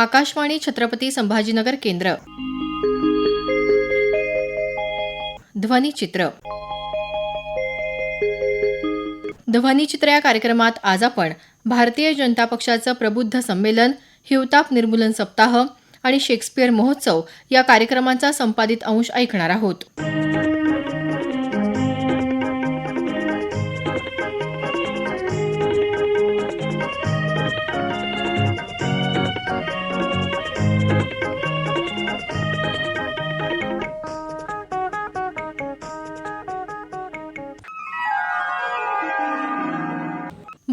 आकाशवाणी छत्रपती संभाजीनगर केंद्र. ध्वनिचित्र ध्वनिचित्र या कार्यक्रमात आज आपण भारतीय जनता पक्षाचं प्रबुद्ध संमेलन हिवताप निर्मूलन सप्ताह आणि शेक्सपियर महोत्सव या कार्यक्रमांचा संपादित अंश ऐकणार आहोत.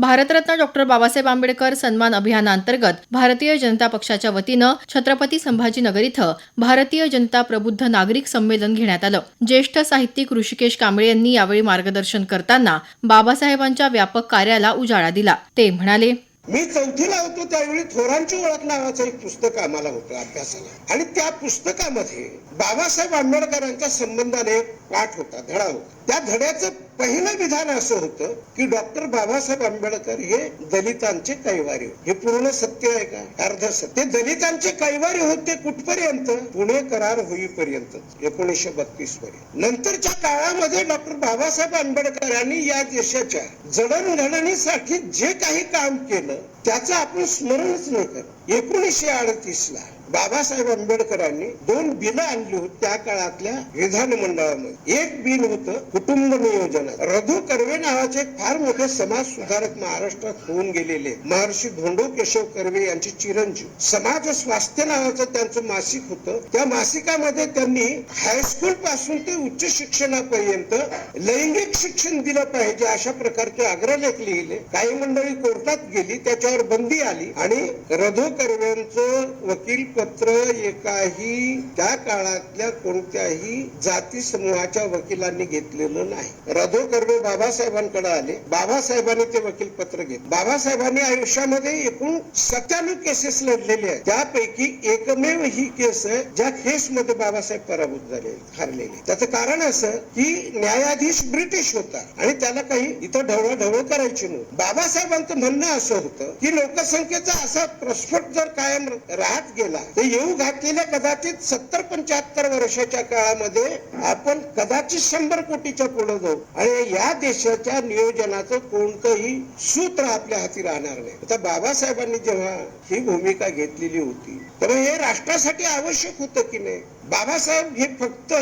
भारतरत्न डॉक्टर बाबासाहेब आंबेडकर सन्मान अभियानाअंतर्गत भारतीय जनता पक्षाच्या वतीनं छत्रपती संभाजीनगर इथं भारतीय जनता प्रबुद्ध नागरिक संमेलन घेण्यात आलं. ज्येष्ठ साहित्यिक ऋषिकेश कांबळे यांनी यावेळी मार्गदर्शन करताना बाबासाहेबांच्या व्यापक कार्याला उजाळा दिला. ते म्हणाले मी चौथीला होतो त्यावेळी थोरांची ओळख नावाचं एक पुस्तक आम्हाला होतं अभ्यासाला. आणि त्या पुस्तकामध्ये बाबासाहेब आंबेडकरांच्या संबंधाने पाठ होता धडा होता. त्या धड्याचं पहिलं विधान असं होतं की डॉक्टर बाबासाहेब आंबेडकर हे दलितांचे कैवारी हे पूर्ण सत्य आहे का? अर्ध सत्य. दलितांचे कैवारी होते कुठपर्यंत? पुणे करार होईपर्यंत एकोणीसशे बत्तीस पर्यंत. नंतरच्या काळामध्ये डॉक्टर बाबासाहेब आंबेडकरांनी या देशाच्या जडणघडणीसाठी जे काही काम केलं त्याचं आपण स्मरणच न कर. एकोणीसशे अडतीस ला बाबासाहेब आंबेडकरांनी दोन बिलं आणली होती त्या काळातल्या विधानमंडळामध्ये एक बिल होतं कुटुंब नियोजन. रघु कर्वे नावाचे एक फार मोठे समाज सुधारक महाराष्ट्रात होऊन गेलेले महर्षी धोंडो केशव कर्वे यांचे चिरंजीव. समाज स्वास्थ्य नावाचं त्यांचं मासिक होतं. त्या मासिकामध्ये त्यांनी हायस्कूल पासून ते उच्च शिक्षणापर्यंत लैंगिक शिक्षण दिलं पाहिजे अशा प्रकारचे अग्रलेख लिहिले. काही मंडळी कोर्टात गेली त्याच्यावर बंदी आली आणि रधो कर्वेंचं वकील पत्र एकाही त्या काळातल्या कोणत्याही जाती समूहाच्या वकिलांनी घेतलेलं नाही. रधो कर्वे बाबासाहेबांकडे आले. बाबासाहेबांनी ते वकील पत्र घेतले. बाबासाहेबांनी आयुष्यामध्ये एकूण सत्त्याण्णव केसेस लढलेले आहेत. त्यापैकी एकमेव ही केस आहे ज्या केस मध्ये बाबासाहेब पराभूत झाले हारलेले. त्याचं कारण असं की न्यायाधीश ब्रिटिश होता आणि त्याला काही इथं ढवळाढवळ करायची नव्हती. बाबासाहेबांचं म्हणणं असं होतं की लोकसंख्येचा असा प्रस्फोट जर कायम राहत गेला तर येऊ घातलेल्या कदाचित सत्तर पंच्याहत्तर वर्षाच्या काळामध्ये आपण कदाचित शंभर कोटीच्या पुढे जाऊ. आणि या देशाच्या नियोजनाचं कोणतंही सूत्र आपल्या हाती राहणार नाही. आता बाबासाहेबांनी जेव्हा ही भूमिका घेतलेली होती तर हे राष्ट्रासाठी आवश्यक होतं की नाही? बाबासाहेब हे फक्त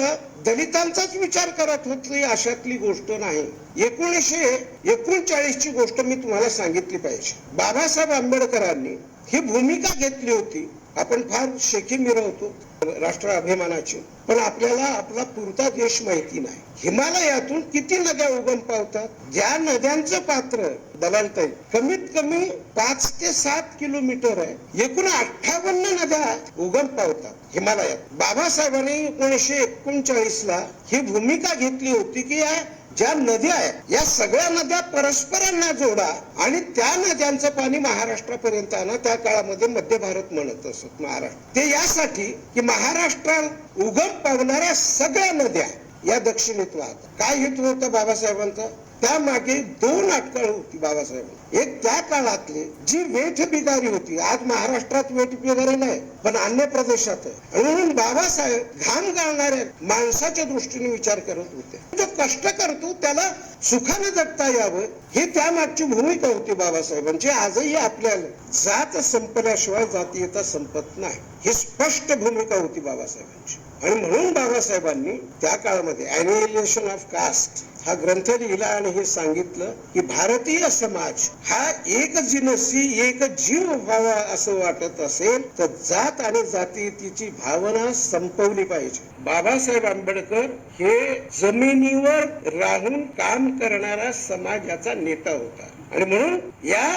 दलितांचाच विचार करत होते अशातली गोष्ट नाही. एकोणीसशे एकोणचाळीस ची गोष्ट मी तुम्हाला सांगितली पाहिजे. बाबासाहेब आंबेडकरांनी ही भूमिका घेतली होती. आपण फार शेखी मिरवतो राष्ट्र अभिमानाची. पण आपल्याला आपला पुरता देश माहिती नाही. हिमालयातून किती नद्या उगम पावतात? ज्या नद्यांचं पात्र दलालताई कमीत कमी पाच ते सात किलोमीटर आहे. एकूण अठ्ठावन्न नद्या उगम पावतात हिमालयात. बाबासाहेबांनी एकोणीशे एकोणचाळीस ला ही भूमिका घेतली होती की या ज्या नद्या आहेत या सगळ्या नद्या परस्परांना जोडा आणि त्या नद्यांचं पाणी महाराष्ट्रापर्यंत आणा. त्या काळामध्ये मध्य भारत म्हणत असत महाराष्ट्र. ते यासाठी की महाराष्ट्रात उघड पावणाऱ्या सगळ्या नद्या या दक्षिणेत वाहतात. काय हेतू होता बाबासाहेबांचा? त्यामागे दोन अटकळ होती बाबासाहेब. एक त्या काळातली जी वेठबिगारी होती. आज महाराष्ट्रात वेठबिगारी नाही पण अन्य प्रदेशात आहे. म्हणून बाबासाहेब घाम गाळणाऱ्या माणसाच्या दृष्टीने विचार करत होते. जो कष्ट करतो त्याला सुखाने जगता यावं हे त्यामागची भूमिका होती बाबासाहेबांची म्हणजे आजही आपल्याला जात संपल्याशिवाय जातीयता संपत नाही. ही स्पष्ट भूमिका होती बाबासाहेबांची. आणि म्हणून बाबासाहेबांनी त्या काळामध्ये अॅन्युएलेशन ऑफ कास्ट हा ग्रंथ लिहिला आणि हे सांगितलं की भारतीय समाज हा एक जिनसी एक जीव व्हावा असं वाटत असेल तर जात आणि जातीयतेची भावना संपवली पाहिजे. बाबासाहेब आंबेडकर हे जमिनीवर राहून काम करणारा समाजाचा नेता होता. आणि म्हणून या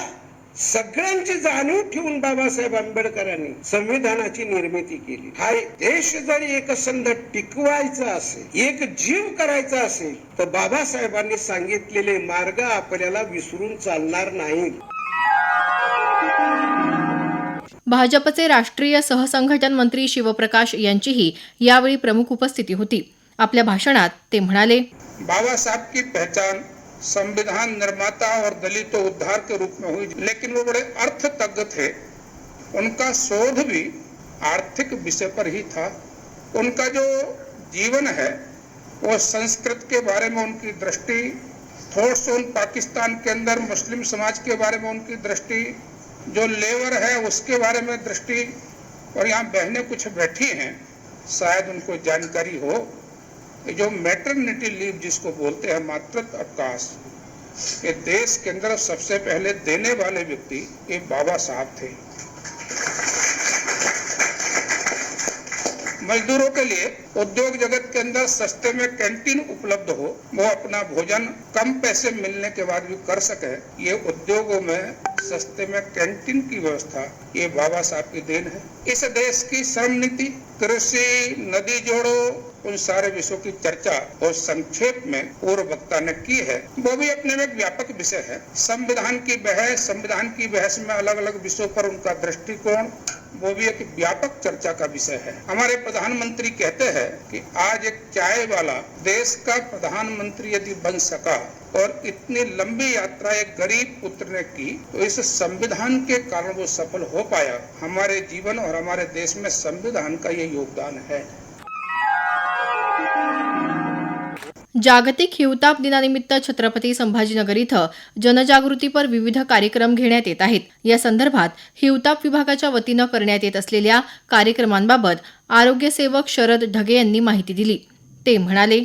सगळ्यांची जाणीव ठेवून बाबासाहेब आंबेडकरांनी संविधानाची निर्मिती केली. हा देश जर एकसंध टिकवायचा असेल एक जीव करायचा असेल तर बाबासाहेबांनी सांगितलेले मार्ग आपल्याला विसरून चालणार नाहीत. भाजपचे राष्ट्रीय सहसंघटन मंत्री शिवप्रकाश यांचीही यावेळी प्रमुख उपस्थिती होती. आपल्या भाषणात ते म्हणाले बाबा साहब की पहचान संविधान निर्माता और दलित उद्धार के रूप में हुई, लेकिन वो बड़े अर्थ तज्ञ थे। उनका शोध भी आर्थिक विषय पर ही था। उनका जो जीवन है, वो संस्कृत के बारे में उनकी दृष्टि थोट्स ऑन पाकिस्तान के अंदर मुस्लिम समाज के बारे में उनकी दृष्टि, जो लेबर है उसके बारे में दृष्टि, और यहाँ बहनें कुछ बैठी हैं, शायद उनको जानकारी हो। जो मैटरनिटी लीव जिसको बोलते हैं मातृत्व अवकाश ये देश के अंदर सबसे पहले देने वाले व्यक्ति ये बाबा साहब थे। मजदूरों के लिए उद्योग जगत के अंदर सस्ते में कैंटीन उपलब्ध हो, वो अपना भोजन कम पैसे मिलने के बाद भी कर सके, ये उद्योगों में सस्ते में कैंटीन की व्यवस्था ये बाबा साहब की देन है। इस देश की श्रम नीति, कृषि, नदी जोड़ो, उन सारे विषयों की चर्चा और संक्षेप में पूर्व वक्ता ने की है, वो भी अपने में व्यापक विषय है। संविधान की बहस, संविधान की बहस में अलग अलग विषयों पर उनका दृष्टिकोण वो भी एक व्यापक चर्चा का विषय है। हमारे प्रधानमंत्री कहते हैं कि आज एक चाय वाला देश का प्रधानमंत्री यदि बन सका और इतनी लंबी यात्रा एक गरीब पुत्र ने की तो इस संविधान के कारण वो सफल हो पाया। हमारे जीवन और हमारे देश में संविधान का ये योगदान है। जागतिक हिवताप दिनानिमित्त छत्रपती संभाजीनगर इथं जनजागृतीपर विविध कार्यक्रम घेण्यात येत आहेत. या संदर्भात हिवताप विभागाच्या वतीनं करण्यात येत असलेल्या कार्यक्रमांबाबत आरोग्य सेवक शरद ढगे यांनी माहिती दिली. ते म्हणाले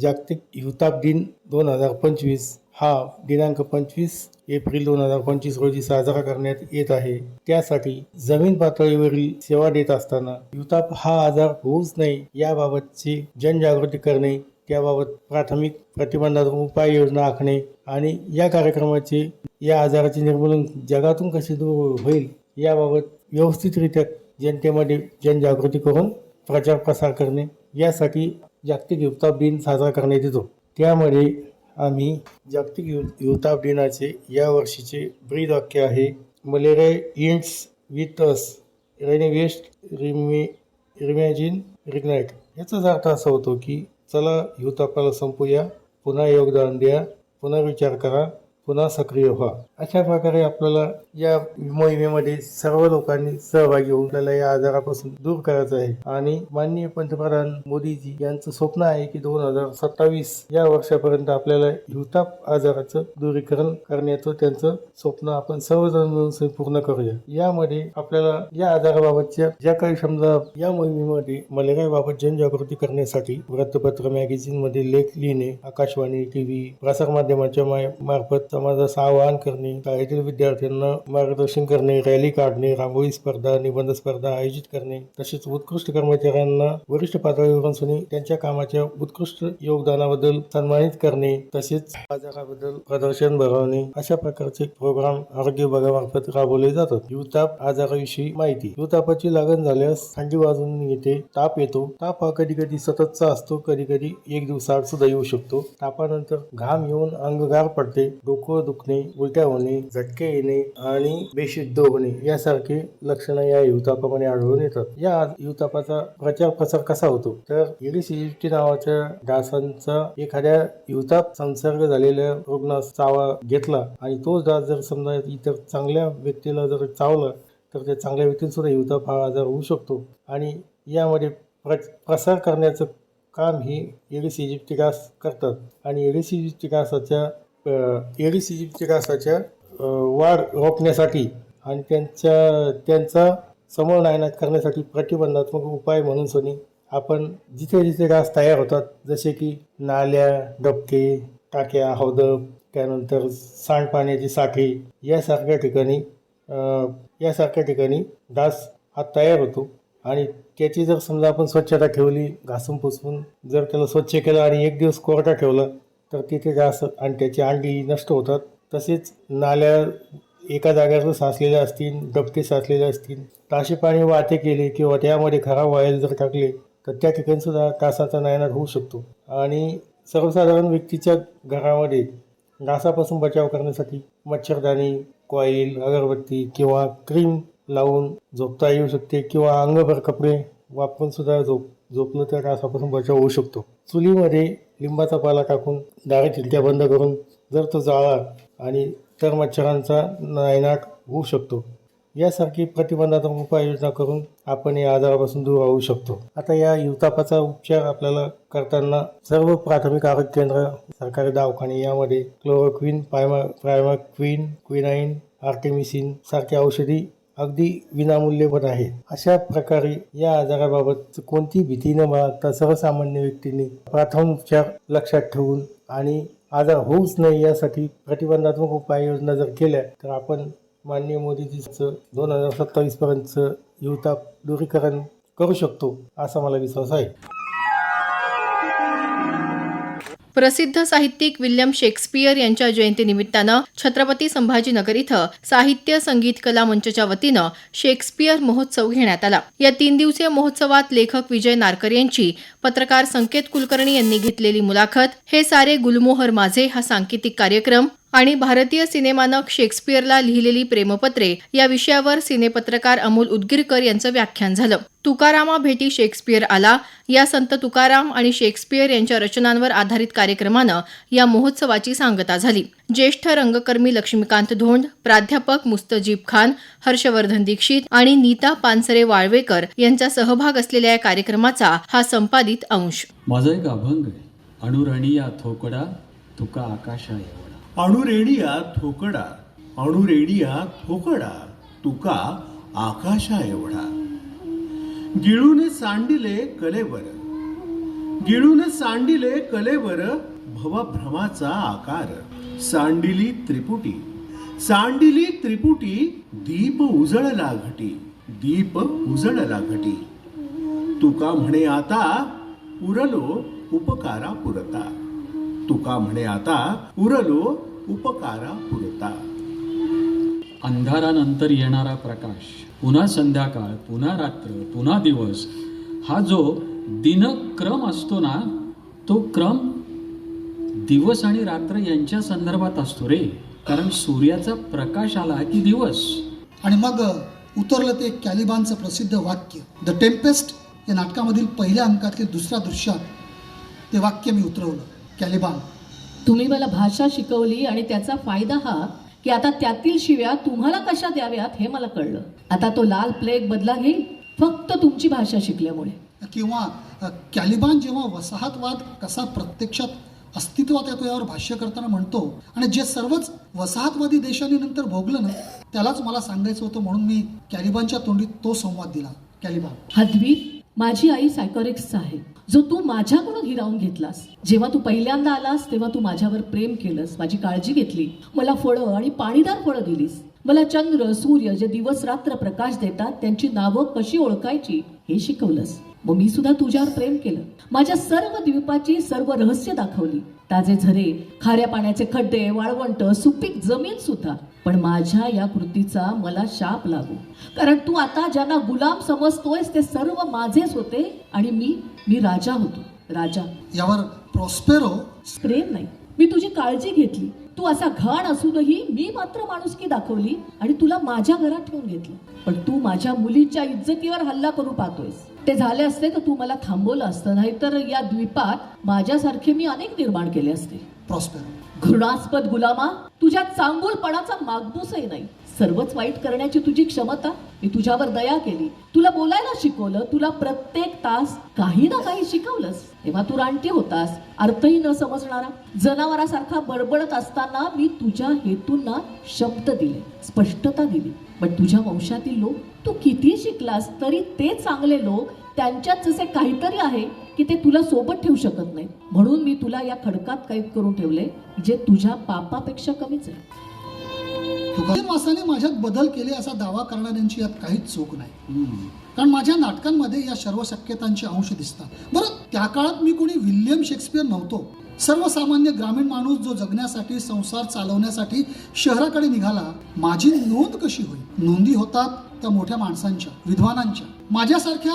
जागतिक हिवताप दिन दोन हजार पंचवीस हा दिनांक पंचवीस एप्रिल दोन हजार पंचवीस रोजी साजरा करण्यात येत आहे. त्यासाठी जमीन पातळीवरील सेवा देत असताना हिवताप हा आजार होऊच नये याबाबतची जनजागृती करणे याबाबत प्राथमिक प्रतिबंधात्मक उपाययोजना आखणे आणि या कार्यक्रमाचे या आजाराचे निर्मूलन जगातून कसे दूर होईल याबाबत व्यवस्थितरित्या जनतेमध्ये जनजागृती करून प्रचार प्रसार करणे यासाठी जागतिक युवता दिन साजरा करण्यात येतो. त्यामध्ये आम्ही जागतिक यु युवताप दिनाचे या वर्षीचे ब्रीद वाक्य आहे malaria ends with us reinvest Rime reimagine reignite याचाच अर्थ असा होतो की चला युवतापाला संपूया. पुन्हा योगदान द्या. पुन्हा विचार करा. पुन्हा सक्रिय व्हा. अशा प्रकारे आपल्याला या मोहिमेमध्ये सर्व लोकांनी सहभागी होऊन आपल्याला या आजारापासून दूर करायचं आहे. आणि माननीय पंतप्रधान मोदीजी यांचं स्वप्न आहे की दोन हजार सत्तावीस या वर्षापर्यंत आपल्याला हिवताप आजाराचं दूरीकरण करण्याचं त्यांचं स्वप्न आपण सर्वजण मिळून पूर्ण करूया. यामध्ये आपल्याला या आजाराबाबतच्या ज्या काही समजा या मोहिमेमध्ये मलेरियाबाबत जनजागृती करण्यासाठी वृत्तपत्र मॅगझिनमध्ये लेख लिहिणे आकाशवाणी टीव्ही प्रसारमाध्यमाच्या मा- मार्फत समाजाचं आवाहन करणे शाळेतील विद्यार्थ्यांना मार्गदर्शन करणे रॅली काढणे रांगोळी स्पर्धा निबंध स्पर्धा आयोजित करणे तसेच उत्कृष्ट कर्मचाऱ्यांना वरिष्ठ पातळीवरून सुनी त्यांच्या कामाच्या उत्कृष्ट योगदानाबद्दल सन्मानित करणे तसेच आजाराबद्दल प्रदर्शन भरवणे अशा प्रकारचे प्रोग्राम आरोग्य विभागामार्फत राबवले जातात. युताप आजाराविषयी माहिती. युतापाची लागण झाल्यास थंडी वाजून येते ताप येतो. ताप हा कधी कधी सततचा असतो कधी कधी एक दिवसाआड सुद्धा येऊ शकतो. तापानंतर घाम येऊन अंगगार पडते डोकं दुखणे उलट्या होणे झटके येणे आणि बेशुद्ध होणे यासारखे लक्षणं या हिवतापामध्ये आढळून येतात. या हिवतापाचा प्रचार प्रसार कसा होतो? तर इरिसिलिटी नावाच्या डासांचा एखाद्या हिवताप संसर्ग झालेल्या रुग्णास चावा घेतला आणि तोच डास जर समजा इतर चांगल्या व्यक्तीला जर चावला तर त्या चांगल्या व्यक्तीला सुद्धा हिवताप हा आजार होऊ शकतो. आणि यामध्ये प्र प्रसार करण्याचं काम हे एडिस इजिप्टिकास करतात. आणि एडिस इजिप्टिकासाच्या एडिस इजिप्टिकासाच्या वाढ रोखण्यासाठी आणि त्यांच्या त्यांचा समोर नायनाट करण्यासाठी प्रतिबंधात्मक उपाय म्हणून सोनी आपण जिथे जिथे डास तयार होतात जसे की नाल्या डबके टाक्या हौद त्यानंतर सांडपाण्याची साखळी यासारख्या ठिकाणी यासारख्या ठिकाणी डास हा तयार होतो. आणि त्याची जर समजा आपण स्वच्छता ठेवली घासून पुसून जर त्याला स्वच्छ केलं आणि एक दिवस कोरडा ठेवला तर तिथे जास्त आणि त्याची अंडी नष्ट होतात. तसेच नाल्या एका जागेवर साचलेल्या असतील डबके साचलेले असतील. ताशे पाणी वाहते केले किंवा त्यामध्ये खराब व्हायला जर टाकले तर त्या ठिकाणी सुद्धा डासाचा नायनाट होऊ शकतो. आणि सर्वसाधारण व्यक्तीच्या घरामध्ये डासापासून बचाव करण्यासाठी मच्छरदाणी कॉईल अगरबत्ती किंवा क्रीम लावून झोपता येऊ शकते किंवा अंगभर कपडे वापरून सुद्धा झोप झोपलं तर डासापासून बचाव होऊ शकतो. चुलीमध्ये लिंबाचा पाला टाकून दारे चिलत्या बंद करून जर तो जाळा आणि तर मच्छरांचा नायनाट होऊ शकतो. यासारखी प्रतिबंधात्मक उपाययोजना करून आपण या आजारापासून दूर राहू शकतो. आता या हिवतापाचा उपचार आपल्याला करताना सर्व प्राथमिक आरोग्य केंद्र सरकारी दवाखाने यामध्ये क्लोरोक्विन पायमा क्विन क्विनाईन आर्टेमिसिन सारख्या औषधी अगदी विनामूल्य पण आहे. अशा प्रकारे या आजाराबाबत कोणती भीती न बाळगता सर्वसामान्य व्यक्तींनी प्राथमिक उपचार लक्षात ठेवून आणि आजार होऊच नये यासाठी प्रतिबंधात्मक उपाययोजना जर केल्या तर आपण माननीय मोदीजीचं दोन हजार सत्तावीस पर्यंतचं युवताप दूरीकरण करू शकतो असा मला विश्वास आहे. प्रसिद्ध साहित्यिक विल्यम शेक्सपियर यांच्या जयंतीनिमित्तानं छत्रपती संभाजीनगर इथं साहित्य संगीत कला मंचच्या वतीनं शेक्सपियर महोत्सव घेण्यात आला. या तीन दिवसीय महोत्सवात लेखक विजय नारकर यांची पत्रकार संकेत कुलकर्णी यांनी घेतलेली मुलाखत हे सारे गुलमोहर माझे हा सांकेतिक कार्यक्रम आणि भारतीय सिनेमानं शेक्सपियरला लिहिलेली प्रेमपत्रे या विषयावर सिनेपत्रकार अमोल उदगीरकर यांचं व्याख्यान झालं. तुकारामा भेटी शेक्सपियर आला. या संत तुकाराम आणि शेक्सपियर यांच्या रचनांवर आधारित कार्यक्रमानं या महोत्सवाची सांगता झाली. ज्येष्ठ रंगकर्मी लक्ष्मीकांत धोंड प्राध्यापक मुस्तजीब खान हर्षवर्धन दीक्षित आणि नीता पानसरे वाळवेकर यांचा सहभाग असलेल्या या कार्यक्रमाचा हा संपादित अंश. माझा एक अभंग आहे. थोकडा तुका आकाशा अणुरेडिया थोकडा अणुरेडिया थोकडा तुका आकाशा एवढा. गिळून सांडिले कलेवर गिळून सांडिले कलेवर भवभ्रमाचा आकार. सांडिली त्रिपुटी सांडिली त्रिपुटी दीप उजळला घटी दीप उजळला घटी. तुका म्हणे आता उरलो उपकारा पुरता. तुका म्हणे आता उरलो उपकारा पुरता अंधारानंतर येणारा प्रकाश पुन्हा संध्याकाळ पुन्हा रात्र पुन्हा दिवस हा जो दिनक्रम असतो ना तो क्रम दिवस आणि रात्र यांच्या संदर्भात असतो रे. कारण सूर्याचा प्रकाश आला की दिवस. आणि मग उतरलं ते कॅलिबानचं प्रसिद्ध वाक्य द टेम्पेस्ट या नाटकामधील पहिल्या अंकातले दुसऱ्या दृश्यात ते वाक्य मी उतरवलं. कॅलिबान. तुम्ही मला भाषा शिकवली आणि त्याचा फायदा हा की आता त्यातील शिव्या तुम्हाला कशा द्याव्यात हे मला कळलं. आता तो लाल प्लेग बदला घेईल फक्त तुमची भाषा शिकल्यामुळे. किंवा कॅलिबान जेव्हा वसाहतवाद कसा प्रत्यक्षात अस्तित्वात येतो यावर भाष्य करताना म्हणतो आणि जे सर्वच वसाहतवादी देशांनी नंतर भोगलं ना त्यालाच मला सांगायचं होतं म्हणून मी कॅलिबानच्या तोंडी तो संवाद दिला. कॅलिबान. हा द्वीप माझी आई सायकोरिक्सचा आहे. जो तू माझ्याकडून हिरावून घेतलास. जेव्हा तू पहिल्यांदा आलास तेव्हा तू माझ्यावर प्रेम केलंस माझी काळजी घेतली. मला फळं आणि पाणीदार फळं दिलीस. मला चंद्र सूर्य जे दिवस रात्र प्रकाश देतात त्यांची नावं कशी ओळखायची हे शिकवलंस. मग मी सुद्धा तुझ्यावर प्रेम केलं. माझ्या सर्व द्वीपाची सर्व रहस्य दाखवली. ताजे झरे खाऱ्या पाण्याचे खड्डे वाळवंट सुपीक जमीन सुद्धा. पण माझ्या या कृतीचा मला शाप लागू. कारण तू आता ज्यांना गुलाम समजतोयस ते सर्व माझेच होते आणि मी मी राजा होतो. राजा. यावर प्रॉस्पेरो प्रेम नाही. मी तुझी काळजी घेतली. तू असा घाण असूनही मी मात्र माणुसकी दाखवली आणि तुला माझ्या घरात ठेवून घेतलं. पण तू माझ्या मुलीच्या इज्जतीवर हल्ला करू पाहतोयस. ते झाले असते तर तू मला थांबवलं असतं नाहीतर या द्वीपात माझ्यासारखे मी अनेक निर्माण केले असते. प्रॉस्पेरो घृणास्पद गुलामा तुझ्या चांगुलपणाचा मागबूसही नाही. सर्वच वाईट करण्याची तुझी क्षमता मी तुझ्यावर दया केली. तुला बोलायला शिकवलं तुला प्रत्येक तास काही ना काही शिकवलंस. तेव्हा तू रानटी होतास. अर्थही न समजणारा जनावरासारखा बडबडत असताना मी तुझ्या हेतूंना शब्द दिले स्पष्टता दिली. पण तुझ्या वंशातील लोक तू किती शिकलास तरी ते चांगले लोक त्यांच्यात जसे काहीतरी आहे की ते तुला सोबत ठेवू शकत नाही. म्हणून मी तुला या खडकात कैद करून ठेवले जे तुझ्या पापापेक्षा कमीच आहे. मासाने माझ्यात बदल केले असा दावा करणाऱ्यांची यात काहीच चूक नाही. कारण माझ्या नाटकांमध्ये या सर्व शक्यतांचे अंश दिसतात. बरं त्या काळात मी कोणी विल्यम शेक्सपियर नव्हतो. सर्वसामान्य ग्रामीण माणूस जो जगण्यासाठी संसार चालवण्यासाठी शहराकडे निघाला माझी नोंद कशी होईल? नोंदी होतात त्या मोठ्या माणसांच्या विद्वानांच्या. माझ्यासारख्या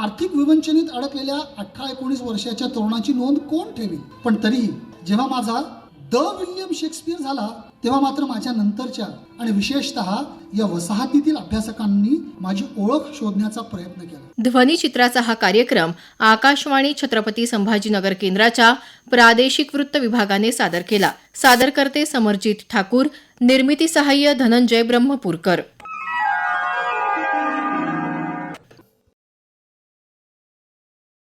आर्थिक विवंचनीत अडकलेल्या अठरा एकोणीस वर्षाच्या तरुणाची नोंद कोण ठेवी पण तरीही जेव्हा माझा द विल्यम शेक्सपियर झाला तेव्हा मात्र माझ्या नंतरच्या आणि विशेषतः या वसाहतीतील अभ्यासकांनी माझी ओळख शोधण्याचा प्रयत्न केला. ध्वनिचित्राचा हा कार्यक्रम आकाशवाणी छत्रपती संभाजीनगर केंद्राच्या प्रादेशिक वृत्त विभागाने सादर केला. सादरकर्ते समरजित ठाकूर निर्मिती सहाय्य धनंजय ब्रह्मपूरकर.